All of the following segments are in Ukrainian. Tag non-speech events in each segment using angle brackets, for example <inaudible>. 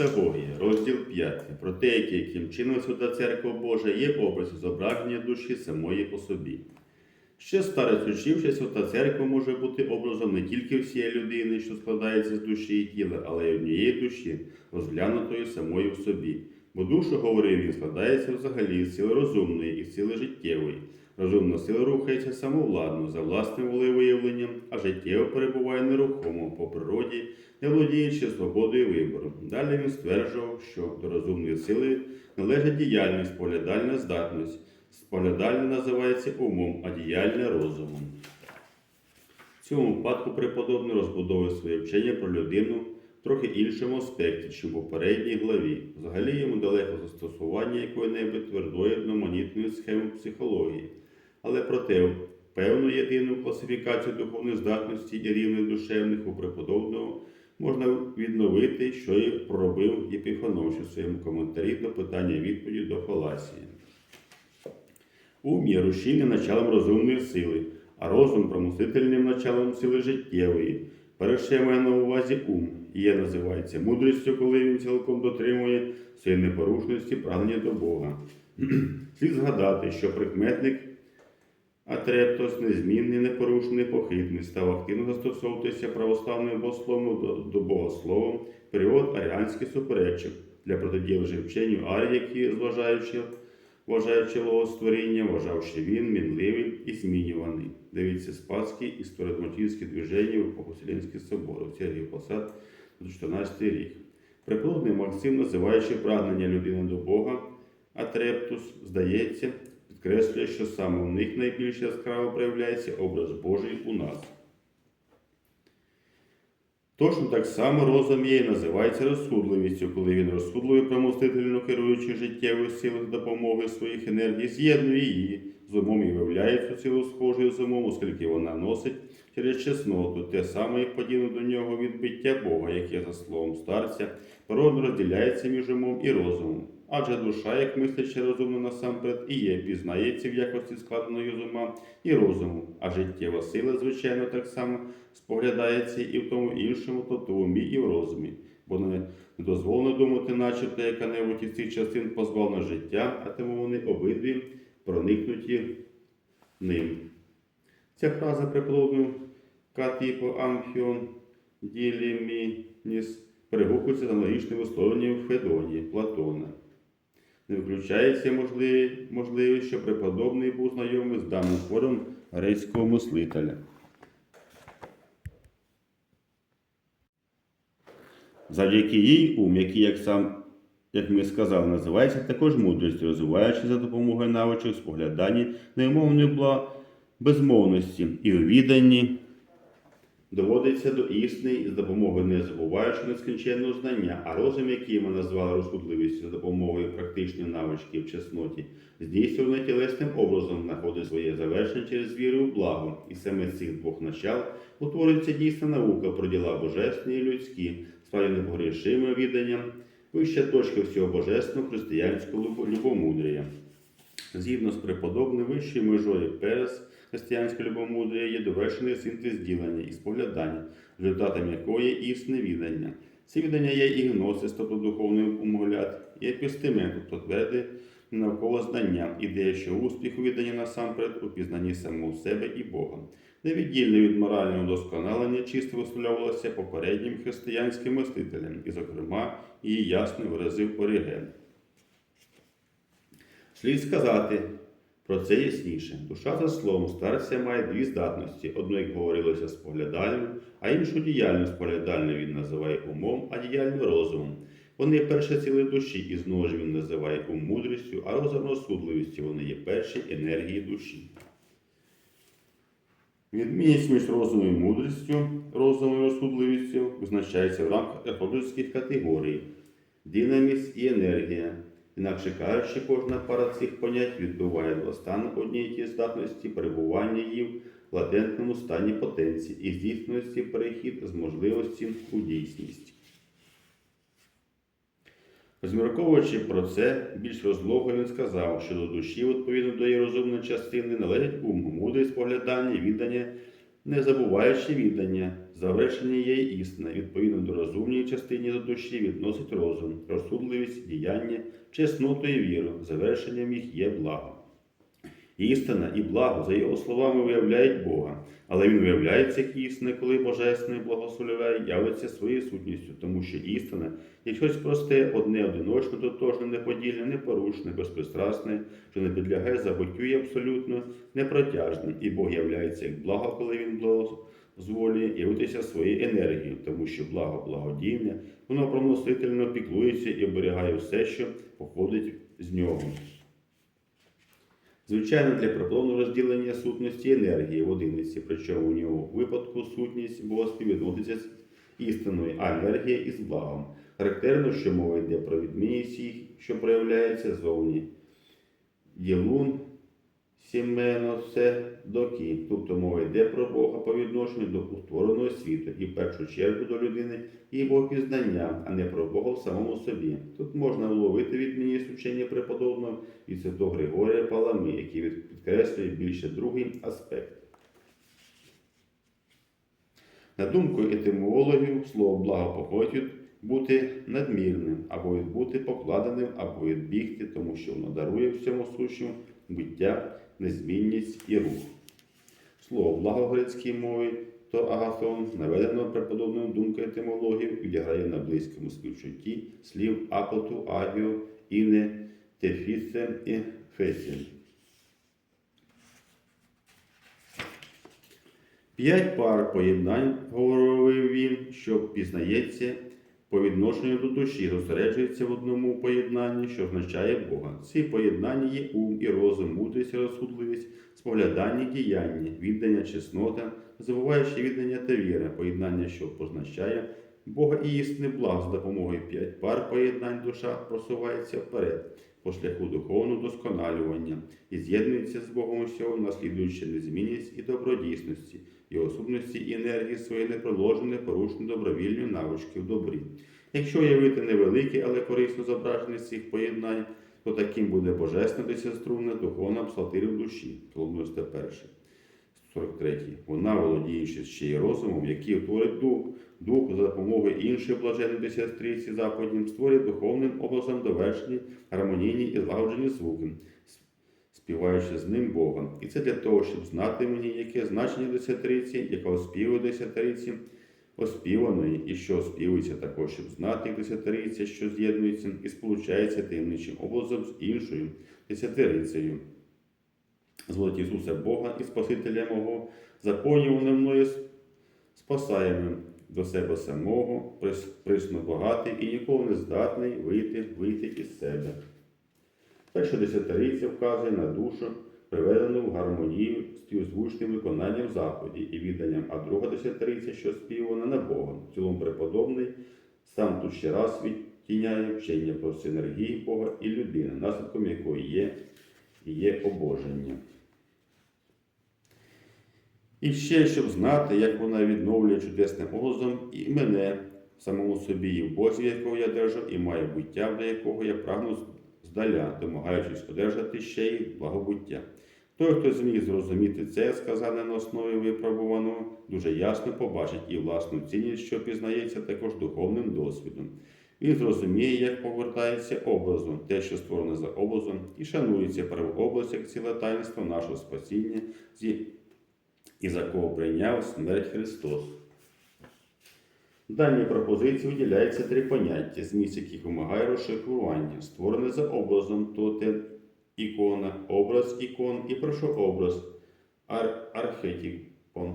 Містагогія, розділ 5. Про те, яким чином Свята Церква Божа є образ зображення душі самої по собі. Ще старець учив, що Свята Церква може бути образом не тільки всієї людини, що складається з душі і тіла, але й однієї душі, розглянутої самої в собі. Бо душа, говорив він, складається взагалі з сили розумної і сили життєвої. Розумна сила рухається самовладно, за власним волевиявленням, а життєво перебуває нерухомо по природі, не володіючи свободою вибору. Далі він стверджував, що до розумної сили належить діяльність, споглядальна здатність. Споглядальне називається умом, а діяльне розумом. В цьому випадку преподобний розбудовує своє вчення про людину в трохи іншому аспекті, ніж у попередній главі. Взагалі йому далеко застосування якої-небудь твердої одноманітної схеми психології. Але проте певну єдину класифікацію духовної здатності і рівних душевних у преподобного можна відновити, що і проробив Єпіфанович у своєму коментарі до питання відповіді до фаласії. Ум є рушійним началом розумної сили, а розум промислительним началом сили життєвої. Перше я маю на увазі ум, і є називається мудрістю, коли він цілком дотримує своєї непорушності прагнення до Бога. <clears throat> Слід згадати, що прикметник Атрептос незмінний, непорушний, непохитний, став активно застосовуватися православним богословом до, богословом період аріанських суперечок для протидії вченню Арії, які, зважаючи вважаючи створіння, вважав, що він мінливий і змінюваний. Дивіться Спасський і стородмотівське движення в епоху Вселенських соборів, Сергій Посад, 14 рік. Преподобний Максим, називаючи прагнення людини до Бога, Атрептус, здається, підкреслює, що саме в них найбільш яскраво проявляється образ Божий у нас. Точно так само розум є і називається розсудливістю, коли він розсудливо промостительно керуючи життєвою силою за допомогою своїх енергій, з'єднує її з умом і виявляє цю силу схожою з умом, оскільки вона носить через чесноту, те саме і подібне до нього відбиття Бога, яке, за словом старця, природно розділяється між умом і розумом. Адже душа, як мислячи розумно насамперед, і є, пізнається в якості складеної з ума і розуму, а життєва сила, звичайно, так само споглядається і в тому іншому, тобто в умі і в розумі, бо не дозволено думати, начебто яка-небудь із цих частин позбавлена життя, а тому вони обидві проникнуті ним. Ця фраза преподобною Катіпо Амфіон Ділімініс перегукується з аналогічним висловленням Федонії Платона. Не виключається можливість, що преподобний був знайомий з даним твором грецького мислителя. Завдяки їй ум, який, як сам, як ми сказали, називається також мудрістю, розвиваючи за допомогою навичок споглядання неумовної бла безмовності і у доводиться до істини з допомогою не забуваючи нескінченного знання, а розум, який ми назвали розсудливістю за допомогою практичної навички в чесноті, здійснюваний тілесним образом знаходить своє завершення через віру в благо, і саме з цих двох начал утворюється дійсна наука про діла божественні і людські, справді непогрішимим відданням, вища точка всього божественного християнського любо- любомудрія. Згідно з преподобним вищою межою перес християнське любомудрія є довершений синтез ділення і споглядання, результатом якої є істинне віддання. Це віддання є і гносис, тобто духовний умогляд, і епістемен, тобто тверде навколо знання, ідея, що успіх у відданні насамперед у пізнанні самого себе і Бога. Невіддільне від морального досконалення чисто висловлювалося попереднім християнським мислителем, і, зокрема, її ясно виразив Оріген. Слід сказати про це ясніше. Душа, за словом старця, має дві здатності: одну, як говорилося, споглядальну, а іншу діяльну споглядальну він називає умом, а діяльну розумом. Вони є перше ціле душі, і знову ж він називає ум мудрістю, а розум розсудливістю. Вони є перші енергії душі. Відмінність між розумом і мудрістю, розумом і розсудливістю визначається в рамках епологічних категорій динаміс і енергія. Інакше кажучи, кожна пара цих понять відбуває два стани однієї тієї здатності перебування її в латентному стані потенції і здійснюється перехід з можливості у дійсність. Розмірковуючи про це, більш розлого він сказав, що до душі, відповідно до її розумної частини, належить ум, мудрість, поглядання, віддання, не забуваючи віддання, Завершення є істина, відповідно до розумній частині до душі відносить розум, розсудливість, діяння, чесноту і віру. Завершенням їх є благо. Істина і благо, за його словами, виявляють Бога, але він виявляється як істина, коли божественний благословляє, явиться своєю сутністю, тому що істина є щось просте, одне одиночне, тотожне, неподільне, непорушне, безпристрасне, що не підлягає забуттю і абсолютно непротяжне. І Бог являється як благо, коли він благозволює явитися своєю енергією, тому що благо благодійне, воно проносительно піклується і оберігає все, що походить з нього. Звичайно, для проблемного розділення сутності енергії в одиниці, причому у нього випадку сутність Бога співвідноситься з істиною, а енергія із благом. Характерно, що мова йде про відмінність їх, що проявляється зовні. Єлун, сімено, це доки. Тобто мова йде про Бога по відношенню до утвореного світу і в першу чергу до людини і Богопізнання, а не про Бога в самому собі. Тут можна уловити відмінність учення преподобного від святого Григорія Палами, який підкреслює більше другий аспект. На думку етимологів, слово благо походить бути надмірним, або від бути покладеним, або від бігти, тому що воно дарує всьому сущому буття, незмінність і рух. Слово благо в грецькій мові то агатон, наведено преподобною думкою етимологів, відіграє на близькому співчутті слів апоту, агіо, іне, тефісе і фесін. П'ять пар поєднань, говорив він, що пізнається по відношенню до душі, зосереджується в одному поєднанні, що означає Бога. Ці поєднання є ум і розум, мудрість і розсудливість, споглядання, діяння, віддання, чеснота, забуваючи віддання та віра, поєднання, що позначає Бога і істинний благ з допомогою п'ять пар поєднань душа просувається вперед по шляху духовного досконалювання і з'єднується з Богом усього, наслідуючи незмінність і добродійсності, його сутності і енергії свої непроложені, непорушні добровільні навички в добрі. Якщо уявити невелике, але корисно зображення з цих поєднань, то таким буде божественна десятиструнна духовна псалтирі в душі, Псалом 91. 43. Вона, володіючи ще й розумом, який утворить дух, дух за допомогою іншої блаженної десятистрійці заповіднім створює духовним образом довершені, гармонійні і злагоджені звуки, співаючи з ним Бога. І це для того, щоб знати мені, яке значення десятириці, яка оспівує десятириці, оспіваної, і що оспівується також, щоб знати десятириця, що з'єднується і сполучається таємничим образом з іншою десятирицею. Злоті Ісуса Бога і Спасителя мого, заповнюване мною спасаємим до себе самого, прис- присно багатий і ніколи не здатний вийти, вийти із себе. Перша десятириця вказує на душу, приведену в гармонію з співзвучним виконанням заходів і відданням, а друга десятириця, що співана на Бога. В цілому преподобний сам тут ще раз відтіняє вчення про синергії Бога і людини, наслідком якої є, є обоження. І ще, щоб знати, як вона відновлює чудесним образом і мене самому собі, і в Бозі, якого я держу, і має буття, до якого я прагну здаля, домагаючись одержати ще й благобуття. Той, хто зміг зрозуміти це, сказане на основі випробуваного, дуже ясно побачить і власну цінність, що пізнається також духовним досвідом. Він зрозуміє, як повертається образом, те, що створене за образом, і шанується первообраз як ціле таїнство нашого спасіння, і за кого прийняв смерть Христос. Даній пропозиції виділяється три поняття, зміст яких вимагає розшифрування, створене за образом, то те ікона, образ ікон і прошообраз ар- архетипон.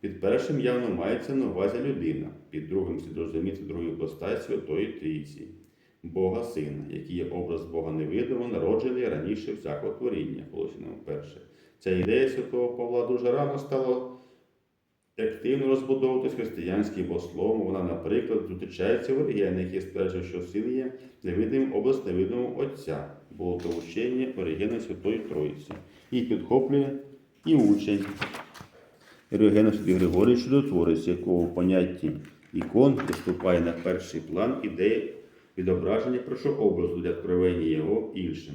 Під першим явно мається на увазі людина, під другим слід розуміти другу постать Святої Трійці, Бога Сина, який є образ Бога невидимого, народжений раніше всякого творіння, Колосінам перше. Ця ідея святого Павла дуже рано стала активно розбудовуватись християнським богословом. Вона, наприклад, зустрічається в Оригені, який стверджує, що син є невидимим образ невидимого Отця, було то вчення Оригена Святої Троїці. І підхоплює і учень. Оригена Святий Григорій Чудотворець, якого в понятті ікон виступає на перший план ідея відображення першообразу для откровення його іншим.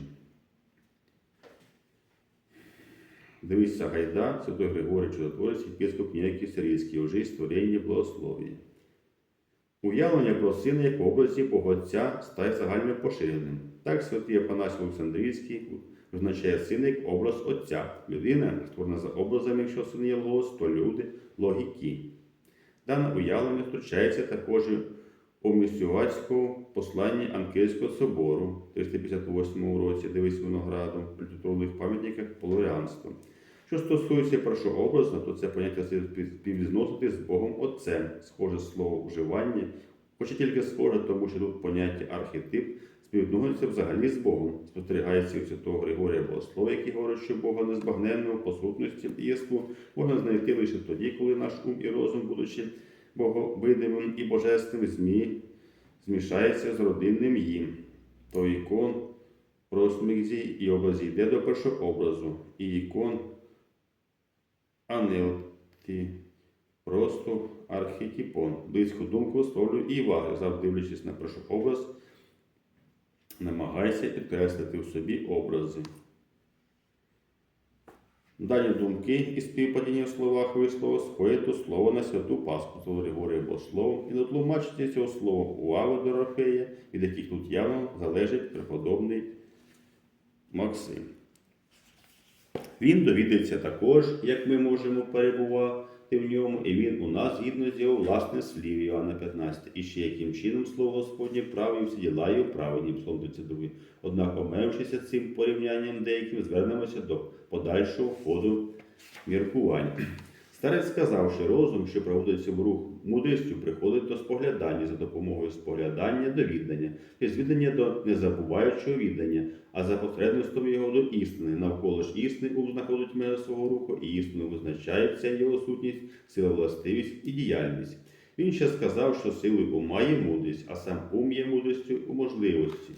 Дивися Гайда, Святой Григорій Чудотворець, єпископ Ніякий Сирійський, у житті створення благослов'я. Уявлення про сина як образі Бога Отця стає загальним поширеним. Так святий Афанасій Олександрійський визначає сина як образ Отця. Людина, створена за образами, якщо син є логос, то люди логіки. Дане уявлення втручається також у місіювацькому посланні Анкельського собору в 358 році, дивись виноградом, при титульних пам'ятниках полуріанства. Що стосується першого образу, то це поняття слід співвізносити з Богом Отцем, схоже слово вживання, хоча тільки схоже, тому що тут поняття архетип співвідноситься взагалі з Богом. Спостерігається у святого Григорія Богослова, який говорить, що Бога незбагненного по сутності і єству можна знайти лише тоді, коли наш ум і розум, будучи боговидимим і божественним, змі, змішається з родинним їм. То ікон просмігзі і образі йде до першого образу, і ікон анелті, просто архетипон. Близьку думку висловлює і Івар, завжди дивлячись на образ, намагається підкреслити в собі образи. Дані думки і співпадіння в словах вислову сходять до слова на святу Пасху Святого Григорія Богослова і до тлумачення цього слова увагу Дорофея, від яких тут явно залежить преподобний Максим. Він довідається також, як ми можемо перебувати в ньому, і він у нас згідно з його власних слів Іоанна 15, і ще яким чином слово Господнє праві всі діла його праведні, Псалом 32. Однак, омившися цим порівнянням деяким, звернемося до подальшого ходу міркувань. Старець сказав, що розум, що проводиться в рух мудрістю, приходить до споглядання за допомогою споглядання до віддання, тобто віддання до незабуваючого віддання, а за посередництвом його до істини. Навколо ж істини ум знаходить межі свого руху, і істину визначається його сутність, сила властивість і діяльність. Він ще сказав, що силою ума є мудрість, а сам ум є мудрістю у можливості.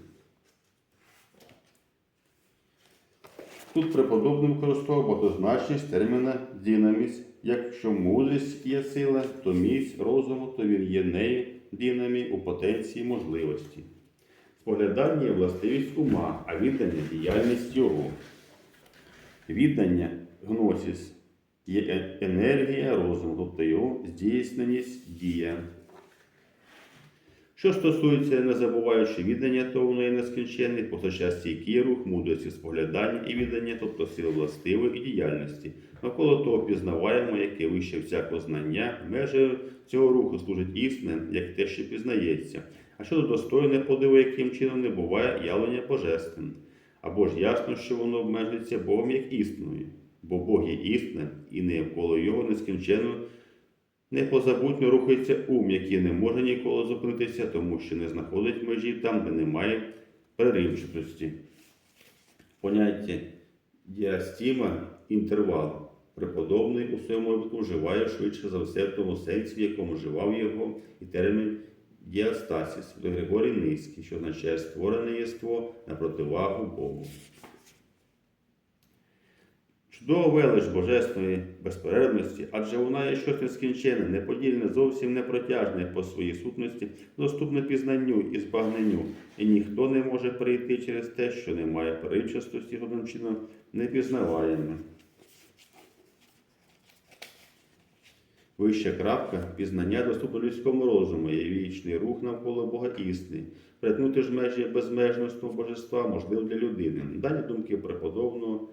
Тут преподобний використовував багатозначність терміна динамість. Якщо мудрість є сила, то міць розуму, то він є нею динамі у потенції можливості. Споглядання є властивість ума, а віддання діяльність його. Віддання гносіс є е- енергія розуму, тобто його здійсненість дія. Що стосується не забуваючи віддання, то воно є нескінченне, нескінченний, постачастійкий рух, мудрості споглядання і віддання, тобто сил властивої і діяльності. Навколо того пізнаваємо, яке вище всякого знання, межею цього руху служить істина, як те, що пізнається. А щодо достойне подиву, яким чином не буває явлення божественне. Або ж ясно, що воно обмежується Богом як істиною, бо Бог є істина, і навколо його нескінченно Непозабутньо рухається ум, який не може ніколи зупинитися, тому що не знаходить межі там, де немає переривчатості. Поняття діастіма інтервал. Преподобний у своєму випадку вживає швидше за все в тому сенсі, в якому вживав його і термін діастасіс до Григорій Низький, що означає створене єство на противагу Богу. Чудова велич божественної безперервності, адже вона є щось нескінченне, неподільне, зовсім непротяжне по своїй сутності, доступне пізнанню і збагненню, і ніхто не може перейти через те, що немає перечастості, жодним чином не пізнаваємо. Вища крапка пізнання доступно людському розуму є вічний рух навколо Бога істини. Перетнути ж межі безмежності божества можливо для людини. Дані думки преподобного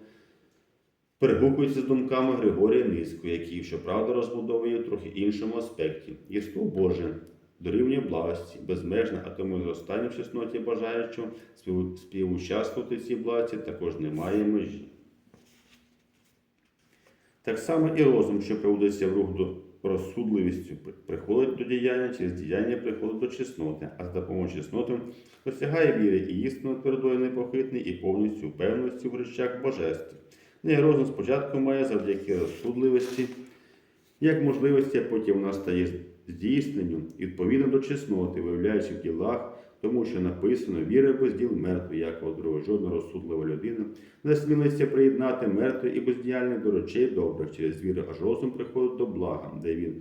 перегукуються з думками Григорія Низького, який, щоправда, розбудовує трохи іншому аспекті. Єство Боже дорівнює благості, безмежне, а тому зростання в чесноті бажаючого спів- співучаствувати цій благості також немає межі. Так само і розум, що приводиться в рух до розсудливістю, приходить до діяння, через діяння приходить до чесноти, а з допомогою чесноти досягає віри і істину твердої непохитний і повністю впевненості в речах божеств. Не розум спочатку має завдяки розсудливості, як можливості, а потім вона стає здійсненню, відповідно до чесноти, виявляючи в ділах, тому що написано віра без діл мертвий, як друга жодна розсудлива людина, не смілиться приєднати мертвий і бездіяльний до речей добрих через віру, аж розум приходить до блага, де він,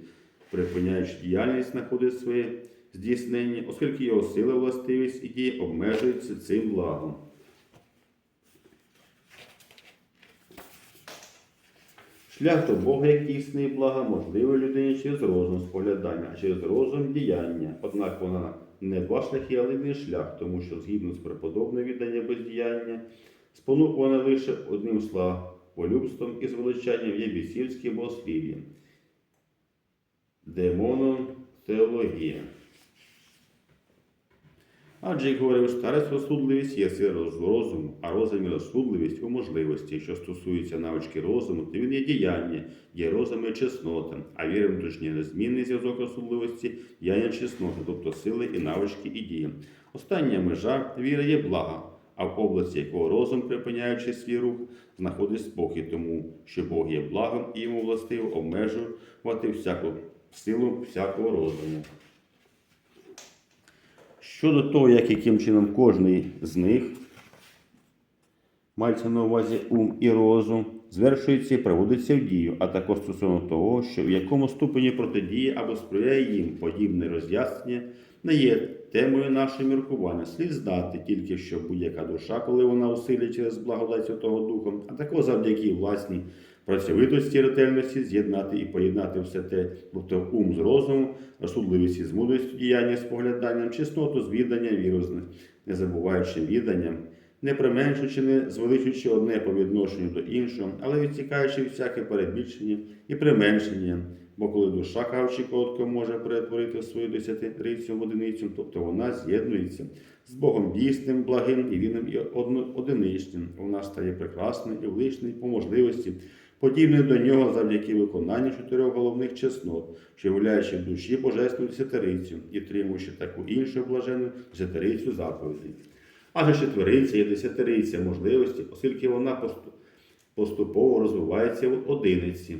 припиняючи діяльність, знаходить своє здійснення, оскільки його сила, властивість і дії обмежуються цим благом. Шлях до Бога, як дійсний блага, можливий людині через розум споглядання, а через розум діяння. Однак вона не два шляхи, але один шлях, тому що згідно з преподобним віддання бездіяння, спонукуване лише одним славолюбством і звеличанням є бісівське богослів'я. Демоном теологія. Адже, як говорив старець, розсудливість є сила розуму, а розум і розсудливість у можливості. Що стосується навички розуму, то він є діяння, є розум і чеснота, а віра внутрішній незмінний зв'язок розсудливості, діяння чесноти, тобто сили і навички і дії. Остання межа віра є блага, а в області якого розум, припиняючи свій рух, знаходить спокій, тому що Бог є благом і йому властиво обмежувати всяку силу всякого розуму. Щодо того, як яким чином кожний з них, мається на увазі ум і розум, звершується і приводиться в дію, а також стосовно того, що в якому ступені протидіє або сприяє їм подібне роз'яснення, не є темою нашого міркування. Слід знати тільки, що будь-яка душа, коли вона усилює через благодать Святого Духа, а також завдяки власній працьовитості, ретельності, з'єднати і поєднати все те, тобто ум з розумом, розсудливість із мудрістю, діяння з погляданням, чесноту з відданням, віру з не- не забуваючи відданням, не применшуючи, не звеличуючи одне по відношенню до іншого, але відсікаючи всяке перебільшення і применшення. Бо коли душа, кажучи коротко, може перетворити свою десятирицю в одиницю, тобто вона з'єднується з Богом дійсним, благим і вільним і одиничним. Вона стає прекрасною і вличною по можливості, подібною до нього завдяки виконанню чотирьох головних чеснот, що являючи в душі божественну десятирицю і тримуючи таку іншу блажену десятирицю заповідей. Адже четвериця є десятириця можливості, оскільки вона поступово розвивається в одиниці.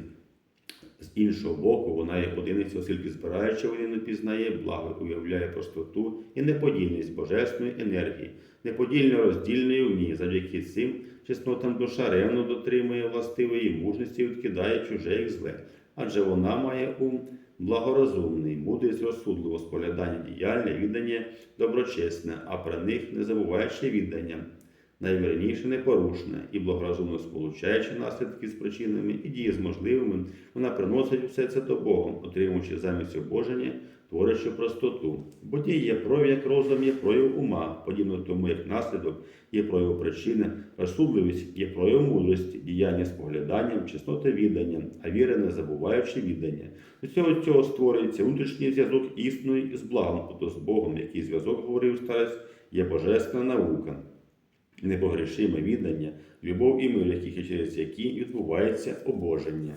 З іншого боку, вона є одиниця, оскільки збираючи воїну пізнає благо, уявляє простоту і неподільність божественної енергії, неподільно роздільної в ній. Завдяки цим чеснотам душа ревно дотримує властивої мужності і відкидає чуже як зле, адже вона має ум благорозумний, мудрість розсудливо, споглядання діяльне, віддання доброчесне, а при них не забуваючи віддання найвірніше непорушне і благорозумно сполучаючи наслідки з причинами і дії з можливими, вона приносить все це до Бога, отримуючи замість обоження, творячи простоту. Бо дія є прояв, як розум є прояв ума, подібно тому, як наслідок є прояв причини, розсудливість є прояв мудрості, діяння з погляданням, чесноти відданням, а віра не забуваючи віддання. До цього цього створюється внутрішній зв'язок істинної з благом, тобто з Богом, який зв'язок говорив старець, є божественна наука непогрішиме віддання, любов і мир, яких через які відбувається обоження.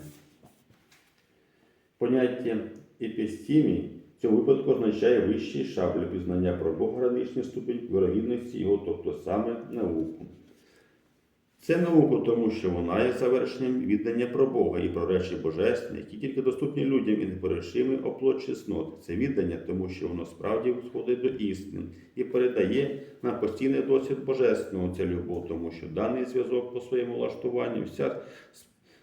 Поняття епістімі в цьому випадку означає вищий шаблю пізнання про Бога граничний ступінь вирогідності його, тобто саме науку. Це наука, тому що вона є завершенням віддання про Бога і про речі божественні, які тільки доступні людям і неперешимий оплот чесноти. Це віддання, тому що воно справді сходить до істини і передає нам постійний досвід божественного це любов, тому що даний зв'язок по своєму влаштуванню вся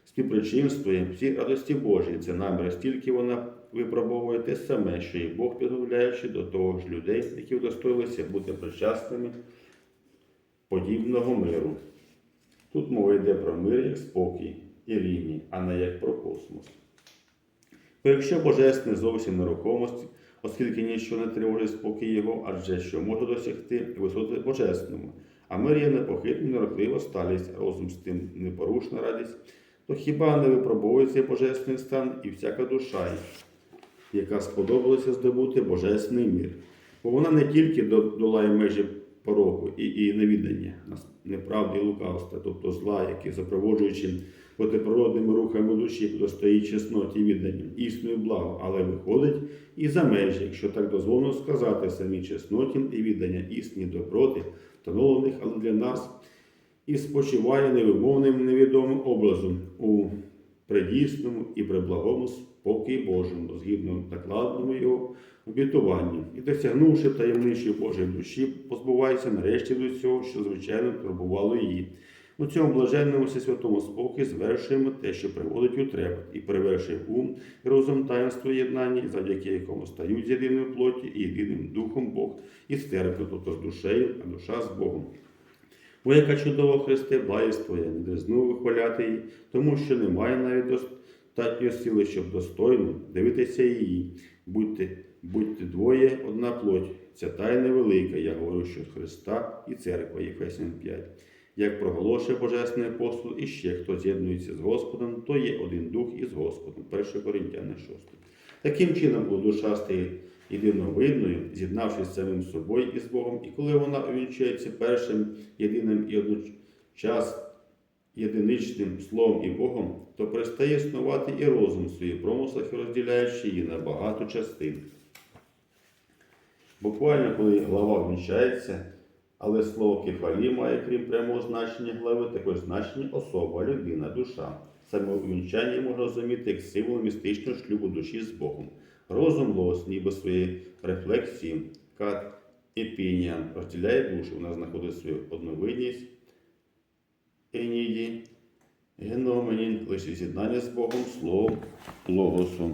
співпричинствує всі радості Божі. Це намір, стільки вона випробовує те саме, що і Бог підготовляючи до того ж людей, які удостоїлися бути причасними подібного миру. Тут мова йде про мир як спокій і рівні, а не як про космос. Бо якщо божественне зовсім нерухомості, оскільки нічого не тривожить спокій його, адже що може досягти висоти божественному, а мир є непохитна, нерухлива сталість, розум з тим непорушна радість, то хіба не випробовується божественний стан і всяка душа, яка сподобалася здобути божественний мир? Бо вона не тільки долає межі пороку і, і невідання, неправди і лукавства, тобто зла, які запроводжуючи протиприродними рухами душі, достоїть чесноті відданням, існує благо, але виходить і за межі, якщо так дозволено сказати, самі чесноті і віддання істині доброти, встановлених, але для нас, і спочиває невимовним невідомим образом у предісному і преблагому спокій Божому, згідно накладному його обітуванню, і досягнувши таємничої Божої душі, позбувається нарешті до цього, що звичайно турбувало її. У цьому блаженному всесвятому спокій звершуємо те, що приводить у трепет, і перевершує ум і розум таїнство єднання, завдяки якому стають з єдиною плоті і єдиним духом Бог і церкви, тобто з душею, а душа з Богом. Бо яка чудова Христе, благість Твоя, не дрезну вихваляти її, тому що немає навіть достатньої сили, щоб достойно дивитися її. Будьте, будьте двоє, одна плоть. Ця тайна велика, я говорю, що Христа і церква, Єфесян 5. Як проголошує Божественний апостол, і ще хто з'єднується з Господом, то є один дух із Господом. 1 Коринтяни 6. Таким чином, коли душа стає єдиновидною, з'єднавшись з самим собою і з Богом, і коли вона увінчується першим єдиним і одночас єдиничним Словом і Богом, то перестає існувати і розум в своїх промислах, розділяючи її на багато частин. Буквально, коли глава вінчається, але слово кефалі має, крім прямого значення глави, також значення особа, людина, душа. Саме увінчання можна розуміти як символ містичного шлюбу душі з Богом. Розум лос, ніби свої рефлексії, кат епініан, розділяє душу, вона знаходить свою одновидність, еніді, геномені, лише з'єднання з Богом, словом, логосом.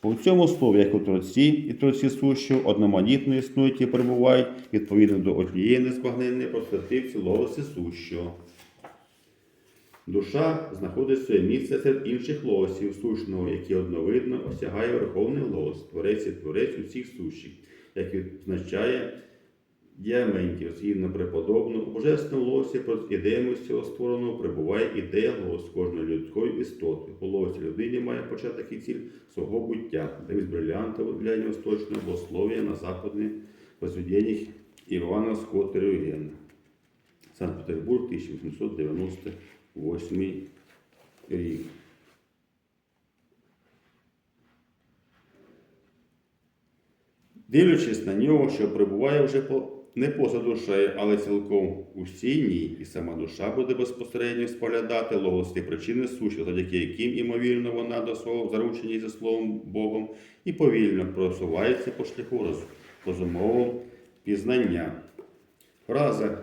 По цьому слові, як у Творці і Творці сущу, одноманітно існують і перебувають відповідно до однієї незбагненної простоти в цілого сущого. Душа знаходить своє місце серед інших лосів сущного, які одновидно осягає Верховний Лос, Творець і Творець усіх сущих, як відзначає діаментів, згідно преподобно, у божественному лосі ідеями всього створеного прибуває ідея лос кожної людської істоти. Лосі людині має початок і ціль свого буття, дивись брилянтового для восточного богослов'я на западних розведеннях Івана Скотта Рюгена. Санкт-Петербург, 1898 рік. Дивлячись на нього, що перебуває вже по, не поза душею, але цілком усій ній, і сама душа буде безпосередньо споглядати логості причини суші, завдяки яким, імовірно, вона до свого заручення за словом Богом і повільно просувається по шляху роз, розумового пізнання. Фраза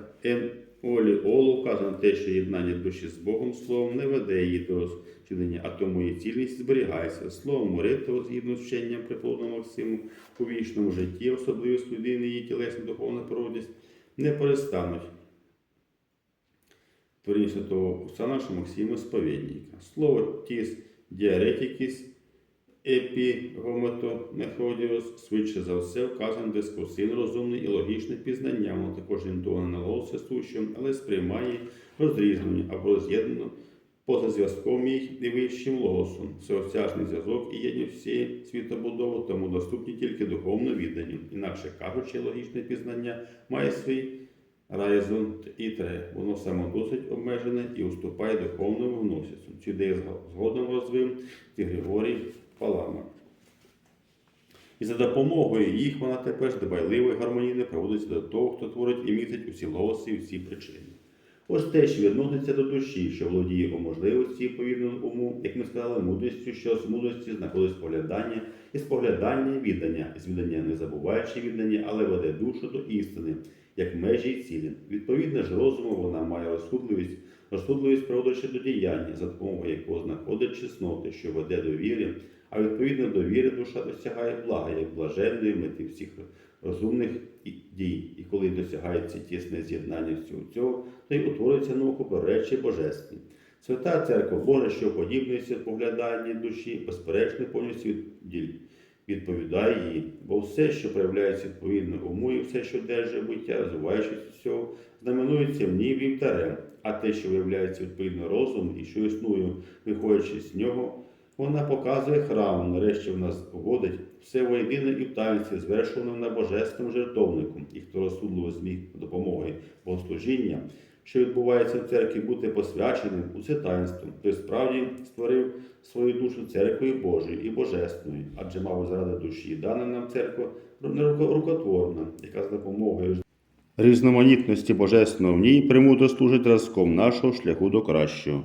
«ен олі олу вказує на те, що єднання душі з Богом словом не веде її до розчинення, а тому її цільність зберігається. Словом молитва, згідно з вченням преподобного Максиму, у вічному житті, особливість людини, її тілесна духовна природність, не перестануть. Творіння святого отця нашого Максима Сповідника. Слово тіс діаретикіс епігометомефодіос швидше за все вказане дискурсивно розумне і логічне пізнання, воно також інтуане на голосі сущим, але сприймає розрізнення або роз'єднано поза зв'язком їх і вищим логосом. Всеосяжний зв'язок і єдність всієї світобудови, тому доступні тільки духовно віддані. Інакше кажучи, логічне пізнання має свій райзон і тре. Воно самодосить обмежене і уступає духовному вносицю. Цю ідею згодом розвив Григорій Палама. І за допомогою їх вона тепер дбайливо і гармонійно проводиться до того, хто творить і містить усі голоси і всі причини. Ось те, що відноситься до душі, що володіє у можливості відповідно уму, як ми сказали, мудрістю, що з мудрості знаходить споглядання, і споглядання віддання, з віддання не забуваючи віддання, але веде душу до істини, як межі й цілі. Відповідно ж розуму вона має розсудливість, розсудливість проводячи до діяння, за допомогою якого знаходить чесноти, що веде до віри, а відповідно до віри душа досягає блага, як блаженної мети всіх розумних дій. І коли досягається тісне з'єднання всього цього, то й утворюється наука речі божественні. Свята церква Божа, що подібнується поглядання душі, безперечно, повністю від- відповідає їй, бо все, що проявляється відповідно уму, і все, що держить буття, розвиваючись від цього, знаменується ній вівтарем, а те, що виявляється відповідно розуму і що існує, виходячи з нього, вона показує храм, нарешті в нас вводить все воєдине і в таїнстві, звершуваному на божественному жертовнику, і хто розсудливо зміг допомогою богослужіння, що відбувається в церкві, бути посвяченим у це таїнство, той справді створив свою душу церквою Божою і божественною, адже, мабуть, заради душі дана нам церква рукотворна, яка з допомогою різноманітності божественного в ній премудро служить зразком нашого шляху до кращого.